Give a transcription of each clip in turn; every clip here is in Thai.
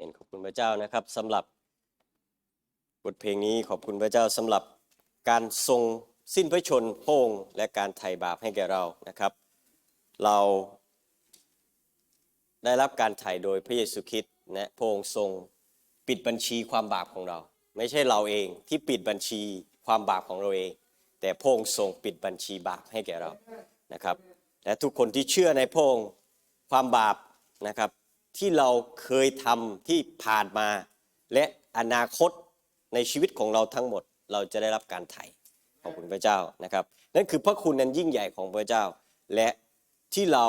เป็นขอบคุณพระเจ้านะครับสำหรับบทเพลงนี้ขอบคุณพระเจ้าสำหรับการทรงสิ้นพระชนพงค์และการไถ่บาปให้แก่เรานะครับ เราได้รับการไถ่โดยพระเยซูคริสต์และพงค์ทรงปิดบัญชีความบาปของเรา ไม่ใช่เราเองที่ปิดบัญชีความบาปของเราเอง แต่พงค์ทรงปิดบัญชีบาปให้แก่เรานะครับ และทุกคนที่เชื่อในพงค์ความบาปนะครับ ที่เราเคยทำที่ผ่านมา และอนาคตในชีวิตของเราทั้งหมด เราจะได้รับการไถ่ขอบคุณพระเจ้านะครับ นั่นคือพระคุณนั้นยิ่งใหญ่ของพระเจ้า และที่เรา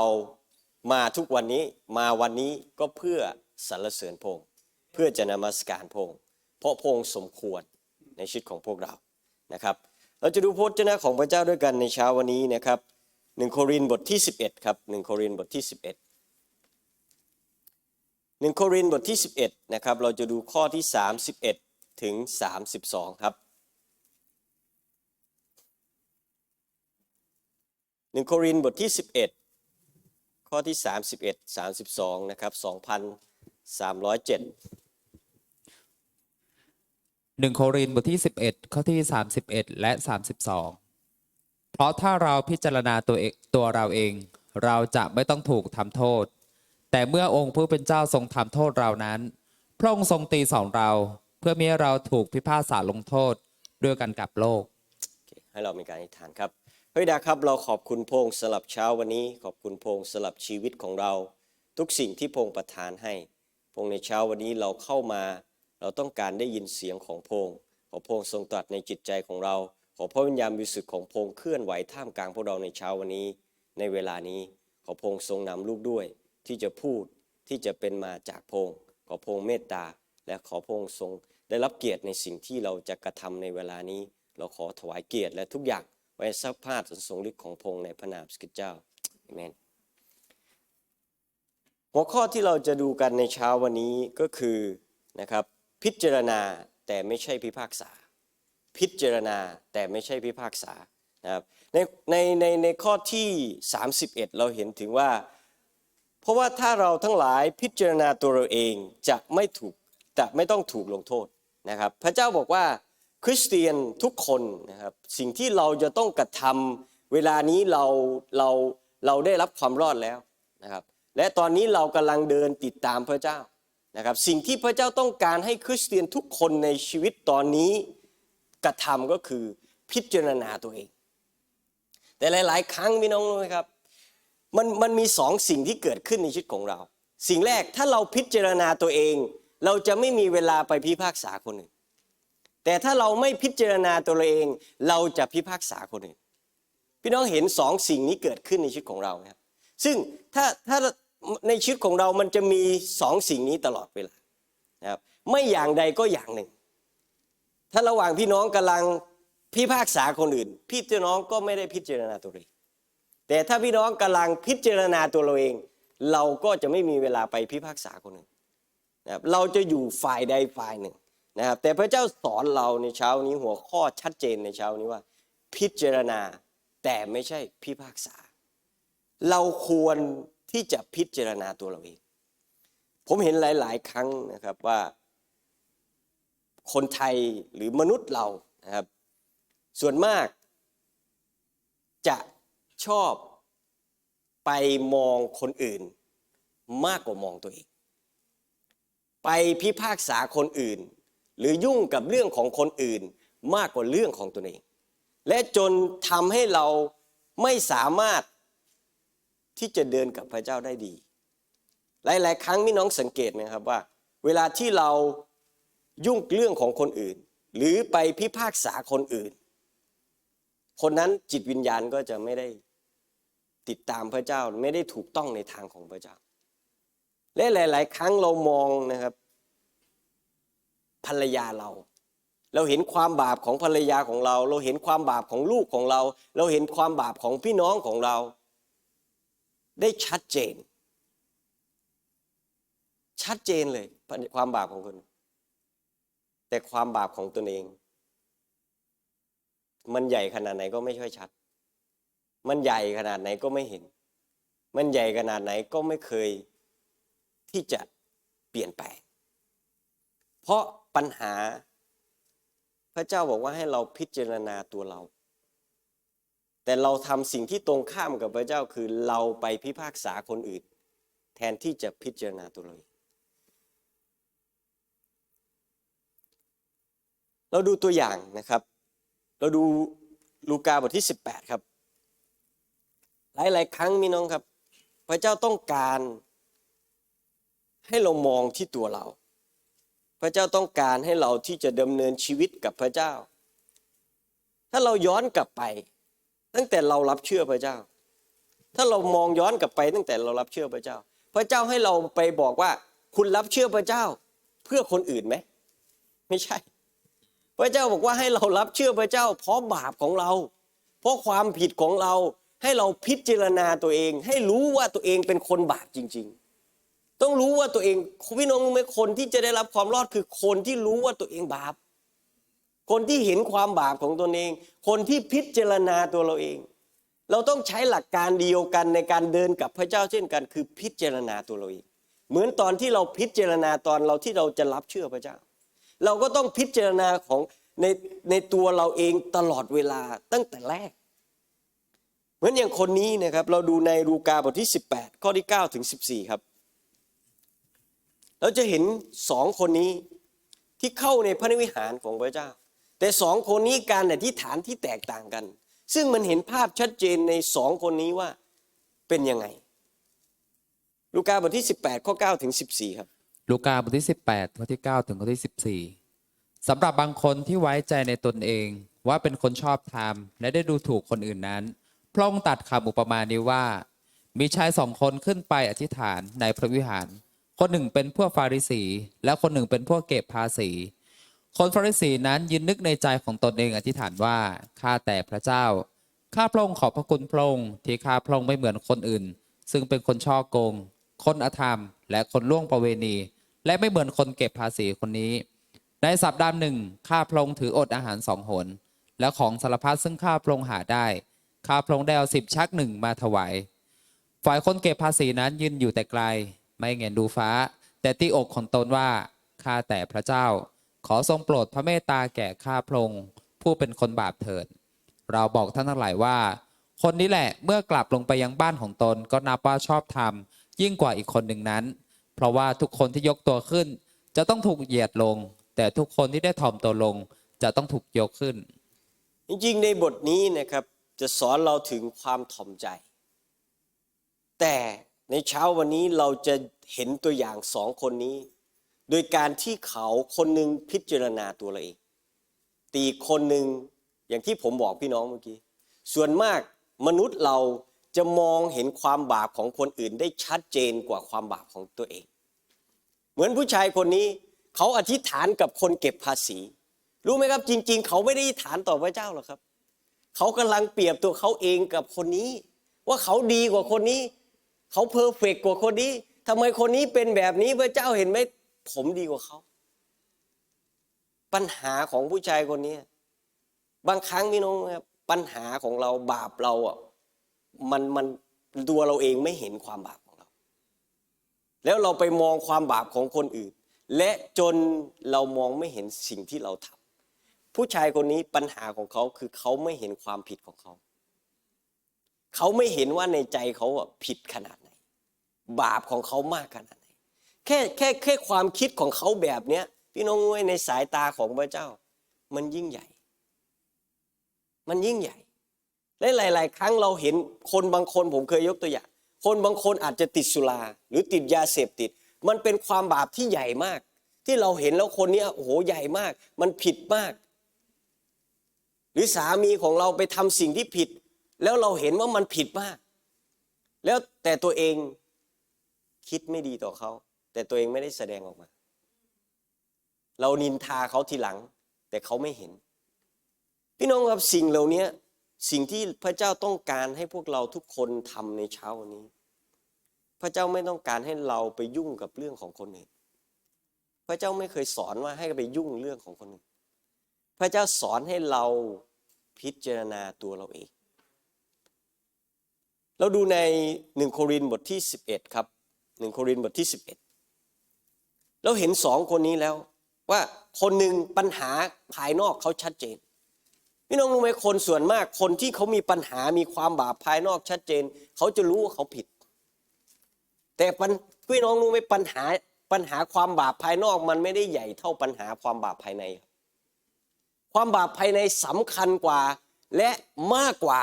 มาทุกวันนี้มาวันนี้ก็เพื่อสรรเสริญพงค์เพื่อจะนมัสการพงค์เพราะพงค์สมควรในชีวิตของพวกเรานะครับ เราจะดูพระวจนะของพระเจ้าด้วยกันในเช้าวันนี้นะครับหนึ่งโครินธ์บทที่ 11 ครับหนึ่งโครินธ์บทที่ 11 หนึ่งโครินบทที่ 11 นะครับ เราจะดูข้อที่ 31 ถึง 32 ครับหนึ่งโครินบทที่ 11 ข้อที่ 31 32 นะครับ 2,307หนึ่งโครินบทที่ 11 ข้อที่ 31 และ 32 เพราะถ้าเราพิจารณาตัวเองตัวเราเอง เราจะไม่ต้องถูกทำโทษ แต่เมื่อองค์ผู้เป็นเจ้าทรงทำโทษเรานั้น พระองค์ทรงตีสอนเราเพื่อมิให้เราถูกพิพากษาลงโทษด้วยกันกับโลก ให้เรามีการอธิษฐานครับพระดาครับเราขอบคุณพงค์สลับเช้าวันนี้ ขอบคุณพงค์สลับชีวิตของเรา ทุกสิ่งที่พงค์ประทานให้พงค์ในเช้าวันนี้เราเข้ามา เราต้องการได้ยินเสียงของพงค์ขอพงค์ทรงตรัสในจิตใจของเรา ขอพระวิญญาณบริสุทธิ์ของพงค์เคลื่อนไหวท่ามกลางพวกเราในเช้าวันนี้ ในเวลานี้ขอพงค์ทรงนำลูกด้วย ที่จะพูดที่จะเป็นมาจากพงขอพงเมตตา และขอพงทรง ได้รับเกียรติในสิ่งที่เราจะกระทำในเวลานี้ เราขอถวายเกียรติและทุกอย่างไว้สักพาดทรงฤทธิ์ของพงในพระนามสกิดเจ้าอเมนหัวข้อที่เราจะดูกันในเช้าวันนี้ก็คือนะครับพิจารณาแต่ไม่ใช่พิพากษา พิจารณาแต่ไม่ใช่พิพากษานะครับในในในในข้อที่ 31 เราเห็นถึงว่า เพราะว่าถ้าเราทั้งหลายพิจารณาตัวเราเองจะไม่ถูกจะไม่ต้องถูกลงโทษนะครับ พระเจ้าบอกว่าคริสเตียนทุกคนนะครับสิ่งที่เราจะต้องกระทำเวลานี้เราเราเราได้รับความรอดแล้วนะครับ และตอนนี้เรากำลังเดินติดตามพระเจ้านะครับ สิ่งที่พระเจ้าต้องการให้คริสเตียนทุกคนในชีวิตตอนนี้กระทำก็คือพิจารณาตัวเอง แต่หลาย ๆ ครั้งพี่น้องรู้ไหมครับ มันมันมีสองสิ่งที่เกิดขึ้นในชีวิตของเรา สิ่งแรกถ้าเราพิจารณาตัวเอง เราจะไม่มีเวลาไปพิพากษาคนอื่น แต่ถ้าเราไม่พิจารณาตัวเราเอง เราจะพิพากษาคนอื่น พี่น้องเห็นสองสิ่งนี้เกิดขึ้นในชีวิตของเราไหมครับซึ่งถ้าถ้าในชีวิตของเรามันจะมีสองสิ่งนี้ตลอดเวลานะครับไม่อย่างใดก็อย่างหนึ่ง ถ้าระหว่างพี่น้องกำลังพิพากษาคนอื่น พี่น้องก็ไม่ได้พิจารณาตัวเอง แต่ถ้าพี่น้องกำลังพิจารณาตัวเราเอง เราก็จะไม่มีเวลาไปพิพากษาคนอื่นนะครับเราจะอยู่ฝ่ายใดฝ่ายหนึ่งนะครับ แต่พระเจ้าสอนเราในเช้านี้หัวข้อชัดเจนในเช้านี้ว่า พิจารณาแต่ไม่ใช่พิพากษา เราควรที่จะพิจารณาตัวเราเอง ผมเห็นหลาย ๆ ครั้งนะครับว่า คนไทยหรือมนุษย์เรานะครับ ส่วนมากจะ ชอบไปมองคนอื่น มากกว่ามองตัวเอง ไปพิพากษาคนอื่น หรือยุ่งกับเรื่องของคนอื่นมากกว่าเรื่องของตัวเอง และจนทำให้เราไม่สามารถที่จะเดินกับพระเจ้าได้ดี หลาย ๆ ครั้งพี่น้องสังเกตไหมครับว่า เวลาที่เรายุ่งเรื่องของคนอื่น หรือไปพิพากษาคนอื่น คนนั้นจิตวิญญาณก็จะไม่ได้ ติดตามพระเจ้าไม่ได้ถูกต้องในทางของพระเจ้า และหลาย ๆ ครั้งเรามองนะครับ ภรรยาเรา เราเห็นความบาปของภรรยาของเรา เราเห็นความบาปของลูกของเรา เราเห็นความบาปของพี่น้องของเรา ได้ชัดเจน ชัดเจนเลยความบาปของคนแต่ความบาปของตนเอง มันใหญ่ขนาดไหนก็ไม่ค่อยชัด มันใหญ่ขนาดไหนก็ไม่เห็น มันใหญ่ขนาดไหนก็ไม่เคยที่จะเปลี่ยนแปลงราะปัญหา พระเจ้าบอกว่าให้เราพิจารณาตัวเรา แต่เราทำสิ่งที่ตรงข้ามกับพระเจ้าคือเราไปพิพากษาคนอื่น แทนที่จะพิจารณาตัวเราเองเราดูตัวอย่างนะครับ เราดูลูกาบทที่ 18 ครับ หลาย ๆ ครั้งมีน้องครับ พระเจ้าต้องการ ให้เรามองที่ตัวเรา พระเจ้าต้องการให้เราที่จะดำเนินชีวิตกับพระเจ้า ถ้าเราย้อนกลับไป ตั้งแต่เรารับเชื่อพระเจ้า ถ้าเรามองย้อนกลับไป ตั้งแต่เรารับเชื่อพระเจ้า พระเจ้าให้เราไปบอกว่า คุณรับเชื่อพระเจ้า เพื่อคนอื่นไหมไม่ใช่ พระเจ้าบอกว่าให้เรารับเชื่อพระเจ้า เพราะบาปของเรา เพราะความผิดของเรา ให้เราพิจารณาตัวเอง ให้รู้ว่าตัวเองเป็นคนบาปจริง ๆ ต้องรู้ว่าตัวเองพี่น้องรู้ไหมคนที่จะได้รับความรอดคือคนที่รู้ว่าตัวเองบาป คนที่เห็นความบาปของตนเอง คนที่พิจารณาตัวเราเอง เราต้องใช้หลักการเดียวกันในการเดินกับพระเจ้าเช่นกัน คือพิจารณาตัวเราเอง เหมือนตอนที่เราพิจารณาตอนเราที่เราจะรับเชื่อพระเจ้า เราก็ต้องพิจารณาของในในตัวเราเองตลอดเวลาตั้งแต่แรก เหมือนอย่างคนนี้นะครับ เราดูในลูกาบทที่ 18 ข้อที่9ถึง14 ครับ เราจะเห็นสองคนนี้ที่เข้าในพระนิวิหารของพระเจ้า แต่สองคนนี้การอธิษฐานที่แตกต่างกัน ซึ่งมันเห็นภาพชัดเจนในสองคนนี้ว่าเป็นยังไง ลูกาบทที่ 18 ข้อ9ถึง14 ครับ ลูกาบทที่ 18 ข้อที่ 9 ถึงข้อที่ 14สำหรับบางคนที่ไว้ใจในตนเองว่าเป็นคนชอบธรรมและได้ดูถูกคนอื่นนั้น พระองค์ตัดคำอุปมานี้ว่า มีชายสองคนขึ้นไปอธิษฐานในพระวิหาร คนหนึ่งเป็นพวกฟาริสี และคนหนึ่งเป็นพวกเก็บภาษี คนฟาริสีนั้นยืนนึกในใจของตนเองอธิษฐานว่าข้าแต่พระเจ้าข้าพระองค์ขอบพระคุณพระองค์ที่ข้าพระองค์ไม่เหมือนคนอื่น ซึ่งเป็นคนช่อโกง คนอธรรม และคนล่วงประเวณี และไม่เหมือนคนเก็บภาษีคนนี้ ในสัปดาห์หนึ่งข้าพระองค์ถืออดอาหารสองหนและของสารพัดซึ่งข้าพระองค์หาได้ ข้าพระองค์ได้เอาสิบชักหนึ่งมาถวาย ฝ่ายคนเก็บภาษีนั้นยืนอยู่แต่ไกล ไม่เงนดูฟ้า แต่ที่อกของตนว่า ข้าแต่พระเจ้า ขอทรงโปรดพระเมตตาแก่ข้าพระองค์ผู้เป็นคนบาปเถิด เราบอกท่านทั้งหลายว่า คนนี้แหละเมื่อกลับลงไปยังบ้านของตนก็นับว่าชอบธรรมยิ่งกว่าอีกคนหนึ่งนั้น เพราะว่าทุกคนที่ยกตัวขึ้น จะต้องถูกเหยียดลง แต่ทุกคนที่ได้ถ่อมตัวลงจะต้องถูกยกขึ้น จริงๆในบทนี้นะครับ จะสอนเราถึงความถ่อมใจ แต่ในเช้าวันนี้เราจะเห็นตัวอย่างสองคนนี้ โดยการที่เขาคนหนึ่งพิจารณาตัวเราเอง ตีคนหนึ่งอย่างที่ผมบอกพี่น้องเมื่อกี้ ส่วนมากมนุษย์เราจะมองเห็นความบาปของคนอื่นได้ชัดเจนกว่าความบาปของตัวเอง เหมือนผู้ชายคนนี้เขาอธิษฐานกับคนเก็บภาษี รู้ไหมครับจริง ๆ เขาไม่ได้อธิษฐานต่อพระเจ้าหรอกครับ เขากำลังเปรียบตัวเขาเองกับคนนี้ ว่าเขาดีกว่าคนนี้ เขาเพอร์เฟกกว่าคนนี้ทำไมคนนี้เป็นแบบนี้พระเจ้าเห็นไหมผมดีกว่าเขา ปัญหาของผู้ชายคนนี้บางครั้งพี่น้องครับปัญหาของเราบาปเราอะมันมันตัวเราเองไม่เห็นความบาปของเรา แล้วเราไปมองความบาปของคนอื่น และจนเรามองไม่เห็นสิ่งที่เราทำ ผู้ชายคนนี้ปัญหาของเขาคือเขาไม่เห็นความผิดของเขา เขาไม่เห็นว่าในใจเขาผิดขนาดไหน บาปของเขามากขนาดไหน แค่แค่แค่ความคิดของเขาแบบเนี้ย พี่น้องไว้ยในสายตาของพระเจ้า มันยิ่งใหญ่ มันยิ่งใหญ่และหลาย ๆ ครั้งเราเห็นคนบางคนผมเคยยกตัวอย่าง คนบางคนอาจจะติดสุรา หรือติดยาเสพติด มันเป็นความบาปที่ใหญ่มาก ที่เราเห็นแล้วคนนี้โอ้โหใหญ่มาก มันผิดมาก หรือสามีของเราไปทำสิ่งที่ผิด แล้วเราเห็นว่ามันผิดมาก แล้วแต่ตัวเองคิดไม่ดีต่อเขา แต่ตัวเองไม่ได้แสดงออกมา เรานินทาเขาทีหลัง แต่เขาไม่เห็น พี่น้องครับสิ่งเหล่านี้สิ่งที่พระเจ้าต้องการให้พวกเราทุกคนทำในเช้าวันนี้ พระเจ้าไม่ต้องการให้เราไปยุ่งกับเรื่องของคนอื่นพระเจ้าไม่เคยสอนว่าให้ไปยุ่งเรื่องของคนอื่น พระเจ้าสอนให้เราพิจารณาตัวเราเอง เราดูในหนึ่งโครินบทที่ 11 ครับหนึ่งโครินบทที่ 11 เราเห็นสองคนนี้แล้วว่าคนหนึ่งปัญหาภายนอกเขาชัดเจนพี่น้องรู้ไหมคนส่วนมากคนที่เขามีปัญหามีความบาปภายนอกชัดเจน เขาจะรู้ว่าเขาผิด แต่ปัญพี่น้องรู้ไหมปัญหาปัญหาความบาปภายนอกมันไม่ได้ใหญ่เท่าปัญหาความบาปภายในครับ ความบาปภายในสำคัญกว่า และมากกว่า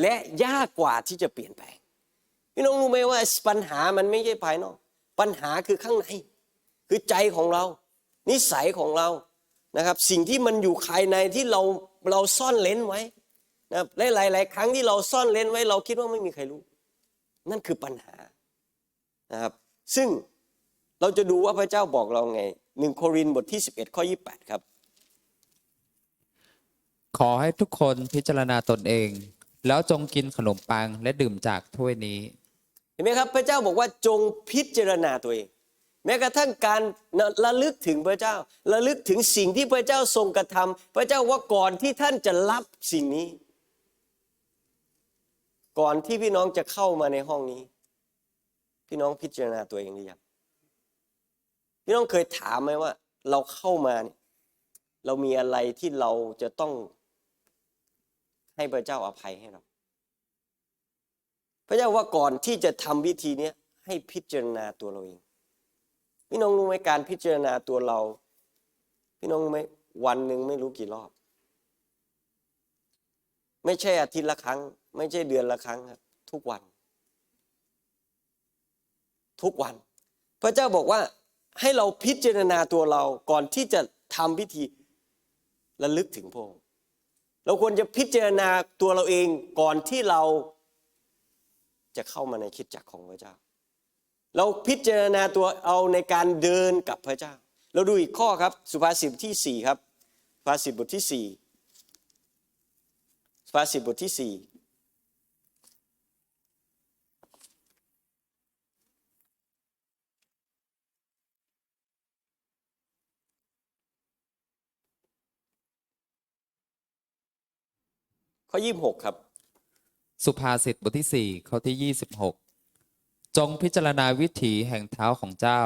และยากกว่าที่จะเปลี่ยนแปลงพี่น้องรู้ไหมว่าปัญหามันไม่ใช่ภายนอก ปัญหาคือข้างใน คือใจของเรา นิสัยของเรานะครับ สิ่งที่มันอยู่ภายในที่เราเราซ่อนเลนไว้นะครับหลายๆครั้งที่เราซ่อนเลนไว้ เราคิดว่าไม่มีใครรู้ นั่นคือปัญหานะครับ ซึ่งเราจะดูว่าพระเจ้าบอกเราไงหนึ่งโครินธ์บทที่ 11 ข้อ 28 ครับ ขอให้ทุกคนพิจารณาตนเอง แล้วจงกินขนมปังและดื่มจากถ้วยนี้ เห็นไหมครับ พระเจ้าบอกว่าจงพิจารณาตัวเอง แม้กระทั่งการระลึกถึงพระเจ้าระลึกถึงสิ่งที่พระเจ้าทรงกระทำพระเจ้าว่าก่อนที่ท่านจะรับสิ่งนี้ ก่อนที่พี่น้องจะเข้ามาในห้องนี้ พี่น้องพิจารณาตัวเองหรือยังพี่น้องเคยถามไหมว่า เราเข้ามาเนี่ยเรามีอะไรที่เราจะต้อง ให้พระเจ้าอภัยให้เรา พระเจ้าว่าก่อนที่จะทำพิธีเนี้ยให้พิจารณาตัวเราเอง พี่น้องรู้ไหมการพิจารณาตัวเรา พี่น้องรู้ไหมวันหนึ่งไม่รู้กี่รอบ ไม่ใช่อาทิตย์ละครั้ง ไม่ใช่เดือนละครั้งครับทุกวัน ทุกวัน พระเจ้าบอกว่าให้เราพิจารณาตัวเราก่อนที่จะทำพิธีระลึกถึงพระองค์ เราควรจะพิจารณาตัวเราเองก่อนที่เราจะเข้ามาในคิดจักรของพระเจ้า เราพิจารณาตัวเอาในการเดินกับพระเจ้า เราดูอีกข้อครับ สุภาษิตที่สี่ครับ สุภาษิตบทที่สี่สุภาษิตบทที่สี่ ข้อยี่สิบหกครับ สุภาษิตบทที่4ข้อที่26จงพิจารณาวิถีแห่งเท้าของเจ้า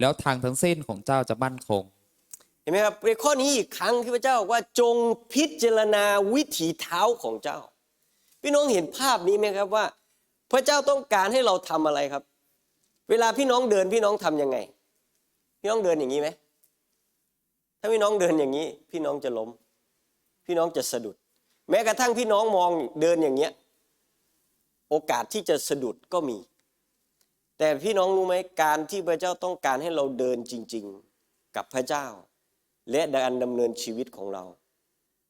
แล้วทางทั้งสิ้นของเจ้าจะมั่นคง เห็นไหมครับในข้อนี้อีกครั้งที่พระเจ้าบอกว่าจงพิจารณาวิถีเท้าของเจ้า พี่น้องเห็นภาพนี้ไหมครับว่า พระเจ้าต้องการให้เราทำอะไรครับ เวลาพี่น้องเดินพี่น้องทํำยังไง พี่น้องเดินอย่างนี้ไหมถ้าพี่น้องเดินอย่างนี้ พี่น้องจะล้ม พี่น้องจะสะดุด แม้กระทั่งพี่น้องมองเดินอย่างเงี้ยโอกาสที่จะสะดุดก็มี แต่พี่น้องรู้ไหมการที่พระเจ้าต้องการให้เราเดินจริง ๆ กับพระเจ้า และการดำเนินชีวิตของเรา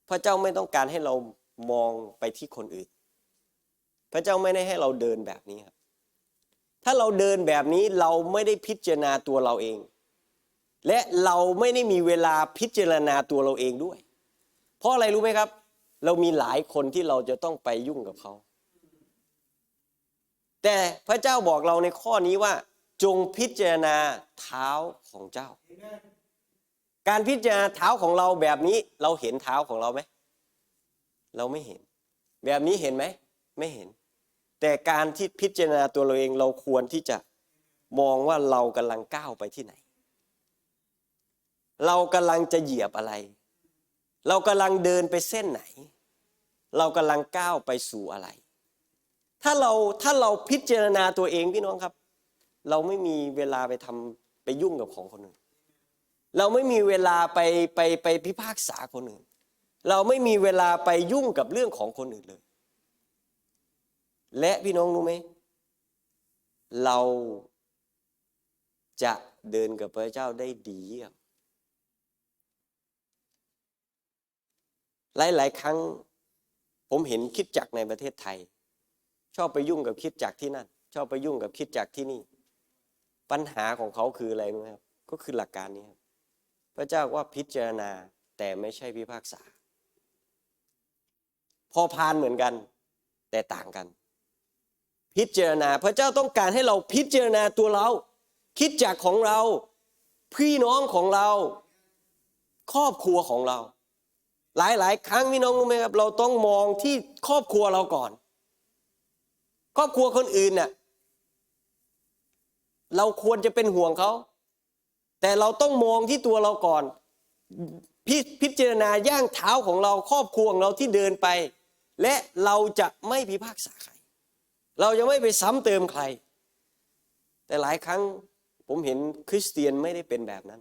พระเจ้าไม่ต้องการให้เรามองไปที่คนอื่น พระเจ้าไม่ได้ให้เราเดินแบบนี้ครับถ้าเราเดินแบบนี้เราไม่ได้พิจารณาตัวเราเอง และเราไม่ได้มีเวลาพิจารณาตัวเราเองด้วย เพราะอะไรรู้ไหมครับ เรามีหลายคนที่เราจะต้องไปยุ่งกับเขา แต่พระเจ้าบอกเราในข้อนี้ว่า จงพิจารณาเท้าของเจ้า การพิจารณาเท้าของเราแบบนี้เราเห็นเท้าของเราไหมเราไม่เห็น แบบนี้เห็นไหมไม่เห็น แต่การที่พิจารณาตัวเราเองเราควรที่จะมองว่าเรากำลังก้าวไปที่ไหน เรากำลังจะเหยียบอะไร เรากำลังเดินไปเส้นไหน เรากำลังก้าวไปสู่อะไร ถ้าเราถ้าเราพิจารณาตัวเองพี่น้องครับ เราไม่มีเวลาไปทำไปยุ่งกับของคนอื่น เราไม่มีเวลาไปไปไปพิพากษาคนอื่น เราไม่มีเวลาไปยุ่งกับเรื่องของคนอื่นเลย และพี่น้องรู้ไหมเราจะเดินกับพระเจ้าได้ดีเยี่ยม หลาย ๆ ครั้งผมเห็นคิดจักในประเทศไทย ชอบไปยุ่งกับคิดจักที่นั่น ชอบไปยุ่งกับคิดจักที่นี่ ปัญหาของเขาคืออะไรรู้ไหมครับ ก็คือหลักการนี้ครับพระเจ้าว่าพิจารณาแต่ไม่ใช่พิพากษา พอพานเหมือนกัน แต่ต่างกัน พิจารณาพระเจ้าต้องการให้เราพิจารณาตัวเรา คิดจักของเรา พี่น้องของเรา ครอบครัวของเรา หลายๆครั้งพี่น้องรู้ไหมครับ เราต้องมองที่ครอบครัวเราก่อน ครอบครัวคนอื่นน่ะเราควรจะเป็นห่วงเขา แต่เราต้องมองที่ตัวเราก่อน พิพจารณาย่างเท้าของเราครอบครัวของเราที่เดินไป และเราจะไม่พิพากษาใคร เราจะไม่ไปซ้ำเติมใคร แต่หลายครั้งผมเห็นคริสเตียนไม่ได้เป็นแบบนั้น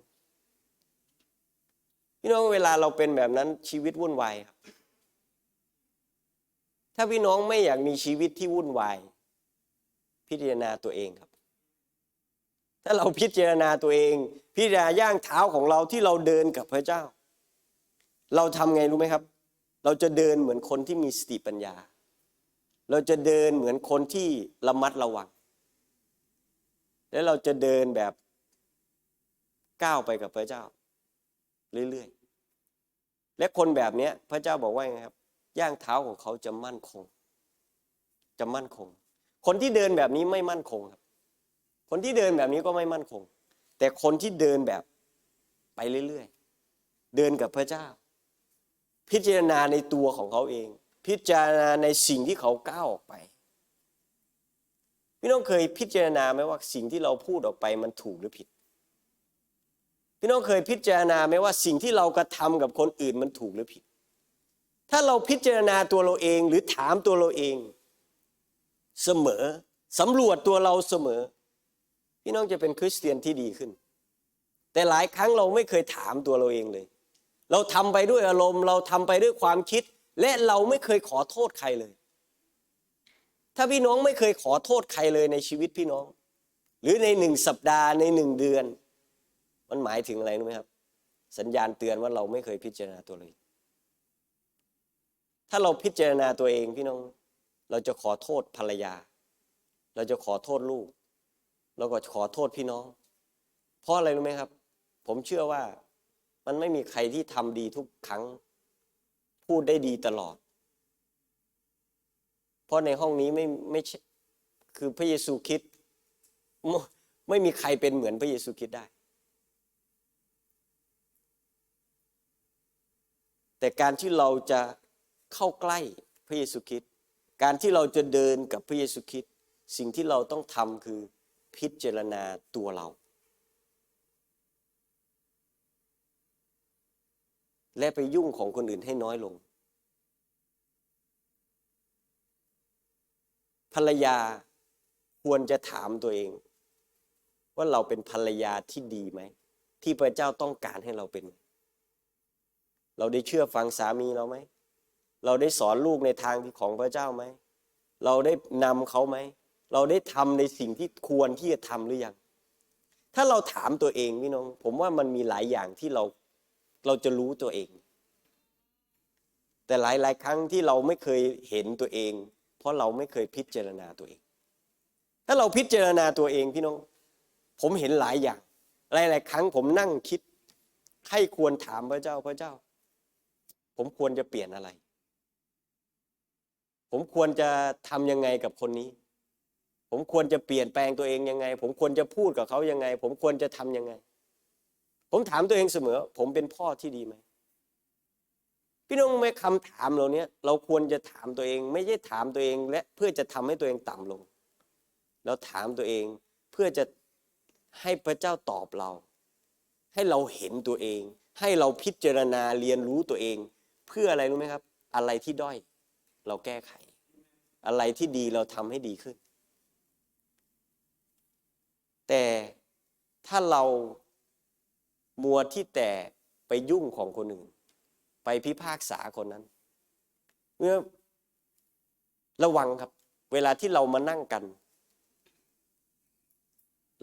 พี่น้องเวลาเราเป็นแบบนั้นชีวิตวุ่นวายครับ ถ้าพี่น้องไม่อยากมีชีวิตที่วุ่นวาย พิจารณาตัวเองครับ ถ้าเราพิจารณาตัวเอง พิจารณาย่างเท้าของเราที่เราเดินกับพระเจ้า เราทำไงรู้ไหมครับ เราจะเดินเหมือนคนที่มีสติปัญญา เราจะเดินเหมือนคนที่ระมัดระวัง และเราจะเดินแบบก้าวไปกับพระเจ้า เรื่อยๆ และคนแบบนี้พระเจ้าบอกว่าไงครับ ย่างเท้าของเขาจะมั่นคง จะมั่นคง คนที่เดินแบบนี้ไม่มั่นคงครับ คนที่เดินแบบนี้ก็ไม่มั่นคง แต่คนที่เดินแบบไปเรื่อยๆ เดินกับพระเจ้า พิจารณาในตัวของเขาเอง พิจารณาในสิ่งที่เขาก้าวออกไปพี่น้องเคยพิจารณาไหมว่าสิ่งที่เราพูดออกไปมันถูกหรือผิด พี่น้องเคยพิจารณาไหมว่าสิ่งที่เรากระทำกับคนอื่นมันถูกหรือผิด ถ้าเราพิจารณาตัวเราเองหรือถามตัวเราเอง เสมอสำรวจตัวเราเสมอ พี่น้องจะเป็นคริสเตียนที่ดีขึ้น แต่หลายครั้งเราไม่เคยถามตัวเราเองเลย เราทำไปด้วยอารมณ์ เราทำไปด้วยความคิด และเราไม่เคยขอโทษใครเลย ถ้าพี่น้องไม่เคยขอโทษใครเลยในชีวิตพี่น้อง หรือในหนึ่งสัปดาห์ในหนึ่งเดือน มันหมายถึงอะไรรู้ไหมครับ สัญญาณเตือนว่าเราไม่เคยพิจารณาตัวเลย ถ้าเราพิจารณาตัวเองพี่น้อง เราจะขอโทษภรรยา เราจะขอโทษลูก เราก็ขอโทษพี่น้อง เพราะอะไรรู้ไหมครับ ผมเชื่อว่ามันไม่มีใครที่ทำดีทุกครั้ง พูดได้ดีตลอด เพราะในห้องนี้ไม่ไม่ใช่คือพระเยซูคริดไม่ไม่มีใครเป็นเหมือนพระเยซูคริดได้ แต่การที่เราจะเข้าใกล้พระเยซูคริดการที่เราจะเดินกับพระเยซูคริดสิ่งที่เราต้องทำคือพิจารณาตัวเรา และไปยุ่งของคนอื่นให้น้อยลง ภรรยาควรจะถามตัวเอง ว่าเราเป็นภรรยาที่ดีไหม ที่พระเจ้าต้องการให้เราเป็น เราได้เชื่อฟังสามีเราไหม เราได้สอนลูกในทางที่ของพระเจ้าไหม เราได้นำเขาไหม เราได้ทำในสิ่งที่ควรที่จะทำหรือยัง ถ้าเราถามตัวเองพี่น้อง ผมว่ามันมีหลายอย่างที่เราเราจะรู้ตัวเอง แต่หลายหลายครั้งที่เราไม่เคยเห็นตัวเอง เพราะเราไม่เคยพิจารณาตัวเอง ถ้าเราพิจารณาตัวเองพี่น้อง ผมเห็นหลายอย่าง หลายหลายครั้งผมนั่งคิดให้ควรถามพระเจ้าพระเจ้า ผมควรจะเปลี่ยนอะไร ผมควรจะทำยังไงกับคนนี้ ผมควรจะเปลี่ยนแปลงตัวเองยังไง ผมควรจะพูดกับเขายังไง ผมควรจะทำยังไง ผมถามตัวเองเสมอ ผมเป็นพ่อที่ดีไหมพี่น้องไหมคำถามเหล่านี้เราควรจะถามตัวเอง ไม่ใช่ถามตัวเอง และเพื่อจะทำให้ตัวเองต่ำลง เราถามตัวเองเพื่อจะให้พระเจ้าตอบเรา ให้เราเห็นตัวเอง ให้เราพิจารณาเรียนรู้ตัวเอง เพื่ออะไรรู้ไหมครับ อะไรที่ด้อยเราแก้ไข อะไรที่ดีเราทำให้ดีขึ้น แต่ถ้าเรามัวที่แต่ไปยุ่งของคนอื่น ไปพิพากษาคนนั้นเมื่อระวังครับ เวลาที่เรามานั่งกัน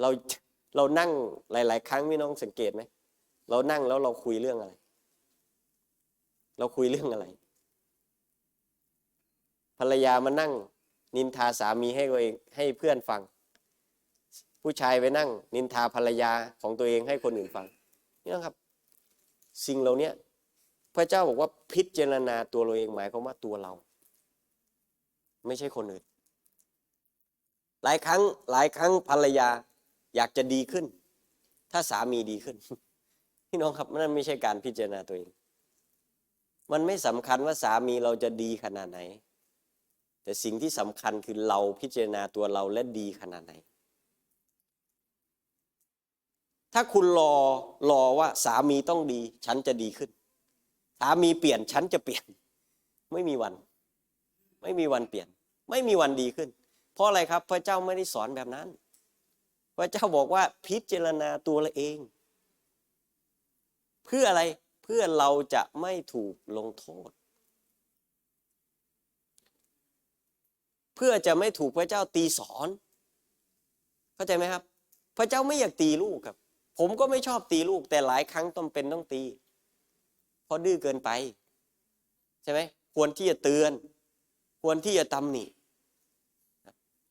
เราเรานั่งหลาย ๆ ครั้งพี่น้องสังเกตไหมเรานั่งแล้วเราคุยเรื่องอะไร เราคุยเรื่องอะไร ภรรยามานั่ง นินทาสามีให้ตัวเองให้เพื่อนฟัง ผู้ชายไปนั่ง นินทาภรรยาของตัวเองให้คนอื่นฟังนี่นะครับ สิ่งเหล่านี้พระเจ้าบอกว่าพิจารณาตัวเราเองหมายความว่าตัวเรา ไม่ใช่คนอื่น หลายครั้งหลายครั้งภรรยาอยากจะดีขึ้น ถ้าสามีดีขึ้น พี่น้องครับนั่นไม่ใช่การพิจารณาตัวเอง มันไม่สำคัญว่าสามีเราจะดีขนาดไหน แต่สิ่งที่สำคัญคือเราพิจารณาตัวเราและดีขนาดไหน ถ้าคุณรอรอว่าสามีต้องดี ฉันจะดีขึ้น สามีเปลี่ยนฉันจะเปลี่ยน ไม่มีวัน ไม่มีวันเปลี่ยน ไม่มีวันดีขึ้น เพราะอะไรครับ พระเจ้าไม่ได้สอนแบบนั้น พระเจ้าบอกว่าพิจารณาตัวเราเอง เพื่ออะไร พื่อเราจะไม่ถูกลงโทษ เพื่อจะไม่ถูกพระเจ้าตีสอน เข้าใจไหมครับ พระเจ้าไม่อยากตีลูกครับ ผมก็ไม่ชอบตีลูก แต่หลายครั้งต้องเป็นต้องตี เพราะดื้อเกินไป ใช่ไหมควรที่จะเตือน ควรที่จะตำหนิ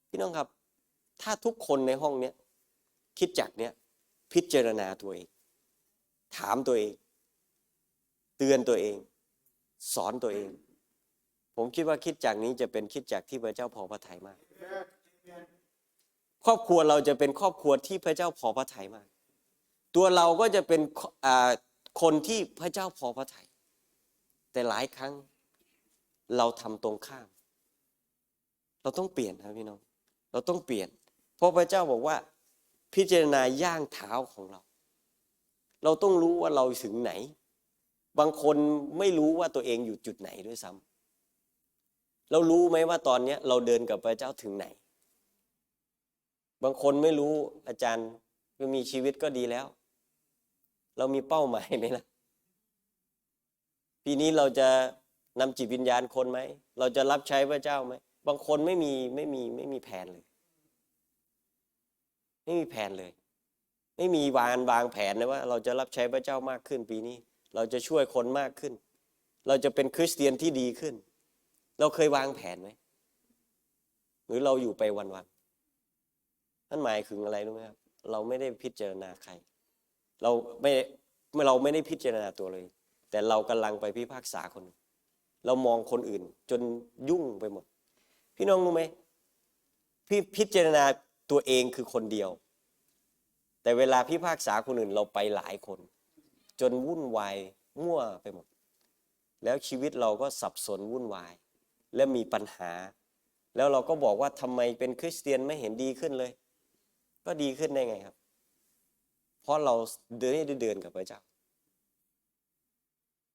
พี่น้องครับ ถ้าทุกคนในห้องเนี้ยคิดจักเนี้ยพิจารณาตัวเอง ถามตัวเอง เตือนตัวเอง สอนตัวเอง ผมคิดว่าคิดจักนี้จะเป็นคิดจักที่พระเจ้าพอพระทัยมาก ครอบครัวเราจะเป็นครอบครัวที่พระเจ้าพอพระทัยมาก ตัวเราก็จะเป็นคนที่พระเจ้าพอพระทัยแต่หลายครั้งเราทำตรงข้าม เราต้องเปลี่ยนครับพี่น้อง เราต้องเปลี่ยน เพราะพระเจ้าบอกว่า พิจารณาย่างเท้าของเรา เราต้องรู้ว่าเราถึงไหน บางคนไม่รู้ว่าตัวเองอยู่จุดไหนด้วยซ้ำเรารู้ไหมว่าตอนเนี้ยเราเดินกับพระเจ้าถึงไหน บางคนไม่รู้อาจารย์มีชีวิตก็ดีแล้ว เรามีเป้าหมายไหมล่ะปีนี้เราจะนำจิตวิญญาณคนไหม เราจะรับใช้พระเจ้าไหม บางคนไม่มีไม่มีไม่มีแผนเลย ไม่มีแผนเลย ไม่มีวางวางแผนเลยว่า เราจะรับใช้พระเจ้ามากขึ้นปีนี้ เราจะช่วยคนมากขึ้น เราจะเป็นคริสเตียนที่ดีขึ้น เราเคยวางแผนไหม หรือเราอยู่ไปวันๆนั่นหมายถึงอะไรรู้ไหมครับ เราไม่ได้พิจารณาใคร เราไม่เราไม่ได้พิจารณาตัวเลย แต่เรากำลังไปพิพากษาคนอื่นเรามองคนอื่น จนยุ่งไปหมด พี่น้องรู้ไหมพี่พิจารณาตัวเองคือคนเดียว แต่เวลาพิพากษาคนอื่นเราไปหลายคน จนวุ่นวายมั่วไปหมด แล้วชีวิตเราก็สับสนวุ่นวาย และมีปัญหา แล้วเราก็บอกว่าทำไมเป็นคริสเตียนไม่เห็นดีขึ้นเลย ก็ดีขึ้นได้ไงครับ เพราะเราเดินได้เดินกับพระเจ้า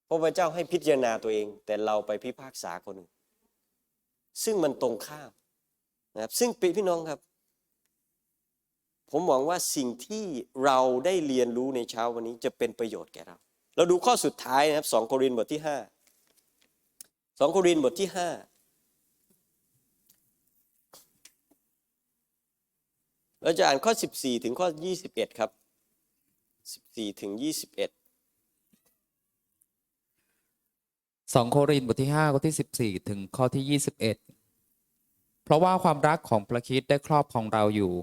เพราะพระเจ้าให้พิจารณาตัวเอง แต่เราไปพิพากษาคนอื่นซึ่งมันตรงข้ามนะครับ ซึ่งพี่น้องครับ ผมหวังว่าสิ่งที่เราได้เรียนรู้ในเช้าวันนี้จะเป็นประโยชน์แก่เรา เราดูข้อสุดท้ายนะครับสองโครินธ์บทที่ห้าสองโครินธ์บทที่ห้าเราจะอ่านข้อ 14 ถึงข้อ 21 ครับ 14 ถึง 21สองโครินธ์บทที่ 5 ข้อที่ 14 ถึงข้อที่ 21 เพราะว่าความรักของพระคิดได้ครอบของเราอยู่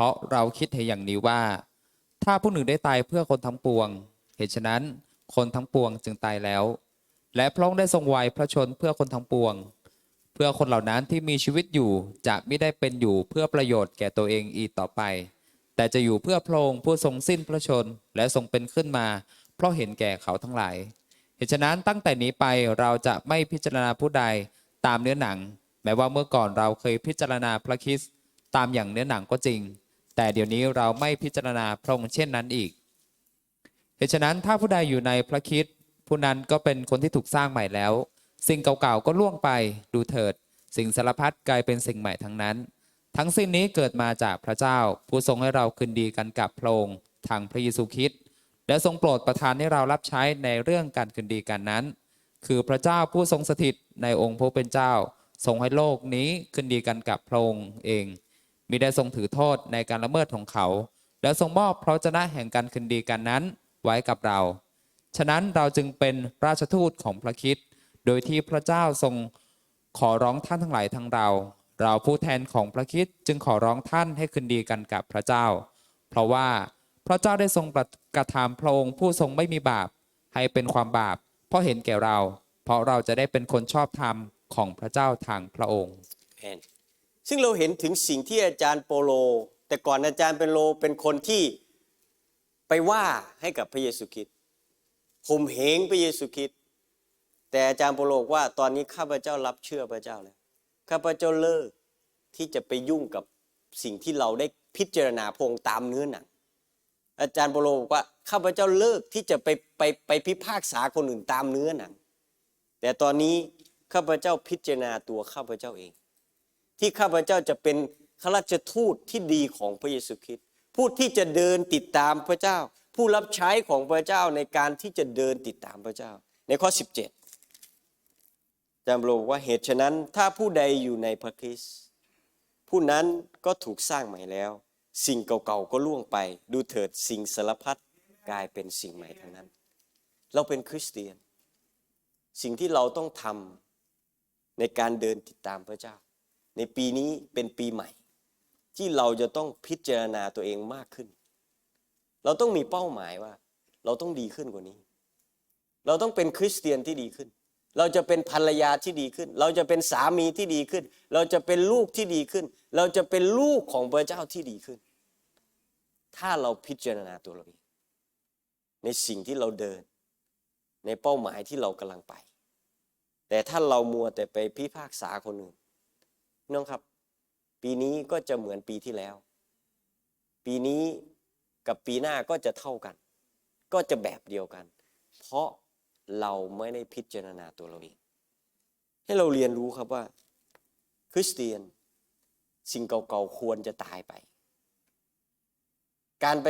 ราะเราคิดเห็นอย่างนี้ว่า ถ้าผู้หนึ่งได้ตายเพื่อคนทั้งปวง เหตุฉะนั้นคนทั้งปวงจึงตายแล้ว และพระองค์ได้ทรงไว้พระชนเพื่อคนทั้งปวง เพื่อคนเหล่านั้นที่มีชีวิตอยู่จะไม่ได้เป็นอยู่เพื่อประโยชน์แก่ตัวเองอีกต่อไป แต่จะอยู่เพื่อพระองค์ผู้ทรงสิ้นพระชนและทรงเป็นขึ้นมา เพราะเห็นแก่เขาทั้งหลาย เหตุฉะนั้นตั้งแต่นี้ไปเราจะไม่พิจารณาผู้ใดตามเนื้อหนัง แม้ว่าเมื่อก่อนเราเคยพิจารณาพระคริสต์ตามอย่างเนื้อหนังก็จริง แต่เดี๋ยวนี้เราไม่พิจารณาพระองค์เช่นนั้นอีกเหตุฉะนั้นถ้าผู้ใดอยู่ในพระคริสต์ผู้นั้นก็เป็นคนที่ถูกสร้างใหม่แล้ว สิ่งเก่าๆก็ล่วงไปดูเถิด สิ่งสารพัดกลายเป็นสิ่งใหม่ทั้งนั้น ทั้งสิ้นนี้เกิดมาจากพระเจ้า ผู้ทรงให้เราคืนดีกันกับพระองค์ทางพระเยซูคริสต์และทรงโปรดประทานให้เรารับใช้ในเรื่องการคืนดีกันนั้น คือพระเจ้าผู้ทรงสถิตในองค์พระเป็นเจ้าทรงให้โลกนี้คืนดีกันกับพระองค์เอง มิได้ทรงถือโทษในการละเมิดของเขา และทรงมอบพระวจนะแห่งการคืนดีกันนั้นไว้กับเรา ฉะนั้นเราจึงเป็นราชทูตของพระคิดโดยที่พระเจ้าทรงขอร้องท่านทั้งหลายทั้งเรา เราผู้แทนของพระคิดจึงขอร้องท่านให้คืนดีกันกับพระเจ้า เพราะว่าพระเจ้าได้ทรงกระทำพระองค์ผู้ทรงไม่มีบาปให้เป็นความบาป เพราะเห็นแก่เรา เพราะเราจะได้เป็นคนชอบธรรมของพระเจ้าทางพระองค์ ซึ่งเราเห็นถึงสิ่งที่อาจารย์โปโล แต่ก่อนอาจารย์เปโลเป็นคนที่ไปว่าให้กับพระเยซูคริสต์ข่มเหงพระเยซูคริสต์แต่อาจารย์โปโลว่าตอนนี้ข้าพเจ้ารับเชื่อพระเจ้าแล้วข้าพเจ้าเลิกที่จะไปยุ่งกับสิ่งที่เราได้พิจารณาพงตามเนื้อหนังอาจารย์โปโลบอกว่าข้าพเจ้าเลิกที่จะไปไปไปพิพากษาคนอื่นตามเนื้อหนังแต่ตอนนี้ข้าพเจ้าพิจารณาตัวข้าพเจ้าเอง ที่ข้าพเจ้าจะเป็นข้าราชทูตที่ดีของพระเยซูคริสต์ผู้ที่จะเดินติดตามพระเจ้า ผู้รับใช้ของพระเจ้าในการที่จะเดินติดตามพระเจ้า ในข้อ 17จารย์โลบอกว่าเหตุฉะนั้นถ้าผู้ใดอยู่ในพระคริสต์ผู้นั้นก็ถูกสร้างใหม่แล้ว สิ่งเก่าๆก็ล่วงไป ดูเถิดสิ่งสารพัดกลายเป็นสิ่งใหม่ทั้งนั้น เราเป็นคริสเตียน สิ่งที่เราต้องทำในการเดินติดตามพระเจ้า ในปีนี้เป็นปีใหม่ ที่เราจะต้องพิจารณาตัวเองมากขึ้น เราต้องมีเป้าหมายว่า เราต้องดีขึ้นกว่านี้ เราต้องเป็นคริสเตียนที่ดีขึ้น เราจะเป็นภรรยาที่ดีขึ้น เราจะเป็นสามีที่ดีขึ้น เราจะเป็นลูกที่ดีขึ้น เราจะเป็นลูกของพระเจ้าที่ดีขึ้น ถ้าเราพิจารณาตัวเราเองในสิ่งที่เราเดิน ในเป้าหมายที่เรากำลังไป แต่ถ้าเรามัวแต่ไปพิพากษาคนอื่น น้องครับ ปีนี้ก็จะเหมือนปีที่แล้ว ปีนี้กับปีหน้าก็จะเท่ากัน ก็จะแบบเดียวกัน เพราะเราไม่ได้พิจารณาตัวเราเอง ให้เราเรียนรู้ครับว่า คริสเตียน สิ่งเก่าๆควรจะตายไป การไป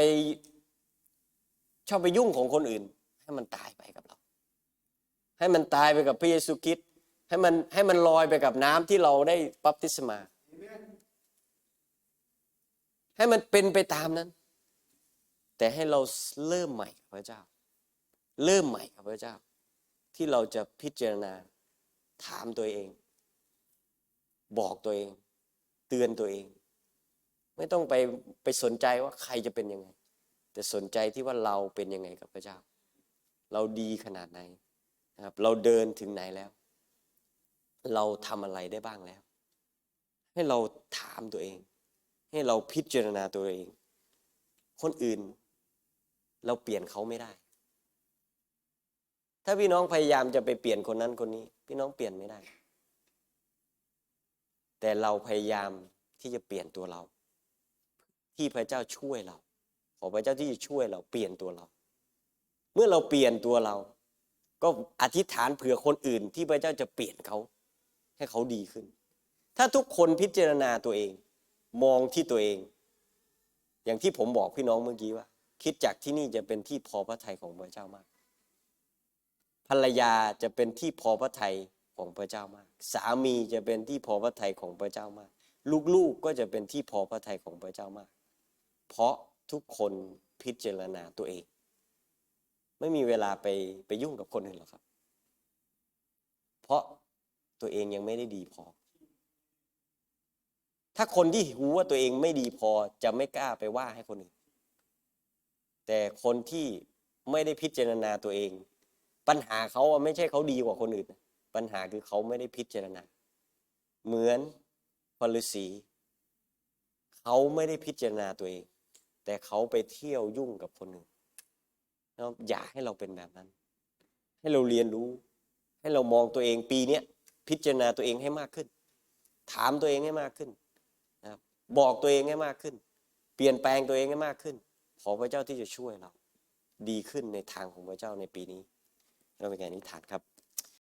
ชอบไปยุ่งของคนอื่น ให้มันตายไปกับเรา ให้มันตายไปกับพระเยซูคริสต์ ให้มันให้มันลอยไปกับน้ำที่เราได้บัพติศมา ให้มันเป็นไปตามนั้น แต่ให้เราเริ่มใหม่กับพระเจ้า เริ่มใหม่กับพระเจ้า ที่เราจะพิจารณาถามตัวเอง บอกตัวเอง เตือนตัวเอง ไม่ต้องไปไปสนใจว่าใครจะเป็นยังไง แต่สนใจที่ว่าเราเป็นยังไงกับพระเจ้า เราดีขนาดไหนนะครับ เราเดินถึงไหนแล้ว เราทำอะไรได้บ้างแล้ว ให้เราถามตัวเอง ให้เราพิจารณาตัวเอง คนอื่น เราเปลี่ยนเขาไม่ได้ ถ้าพี่น้องพยายามจะไปเปลี่ยนคนนั้นคนนี้ พี่น้องเปลี่ยนไม่ได้ แต่เราพยายามที่จะเปลี่ยนตัวเรา ที่พระเจ้าช่วยเรา ขอพระเจ้าที่จะช่วยเราเปลี่ยนตัวเรา เมื่อเราเปลี่ยนตัวเรา ก็อธิษฐานเผื่อคนอื่นที่พระเจ้าจะเปลี่ยนเขา ให้เขาดีขึ้น ถ้าทุกคนพิจารณาตัวเอง มองที่ตัวเอง อย่างที่ผมบอกพี่น้องเมื่อกี้ว่า คิดจากที่นี่จะเป็นที่พอพระทัยของพระเจ้ามาก ภรรยาจะเป็นที่พอพระทัยของพระเจ้ามาก สามีจะเป็นที่พอพระทัยของพระเจ้ามาก ลูกๆก็จะเป็นที่พอพระทัยของพระเจ้ามาก เพราะทุกคนพิจารณาตัวเอง ไม่มีเวลาไปไปยุ่งกับคนอื่นหรอกครับ เพราะ ตัวเองยังไม่ได้ดีพอ ถ้าคนที่รู้ว่าตัวเองไม่ดีพอจะไม่กล้าไปว่าให้คนอื่น แต่คนที่ไม่ได้พิจารณาตัวเอง ปัญหาเขาไม่ใช่เขาดีกว่าคนอื่น ปัญหาคือเขาไม่ได้พิจารณา เหมือนพลฤาษีเขาไม่ได้พิจารณาตัวเอง แต่เขาไปเที่ยวยุ่งกับคนอื่นนะครับอย่าให้เราเป็นแบบนั้น ให้เราเรียนรู้ ให้เรามองตัวเองปีเนี้ย พิจารณาตัวเองให้มากขึ้น ถามตัวเองให้มากขึ้นนะครับบอกตัวเองให้มากขึ้น เปลี่ยนแปลงตัวเองให้มากขึ้น ขอพระเจ้าที่จะช่วยเรา ดีขึ้นในทางของพระเจ้าในปีนี้ เราเป็นการนิฐานครับ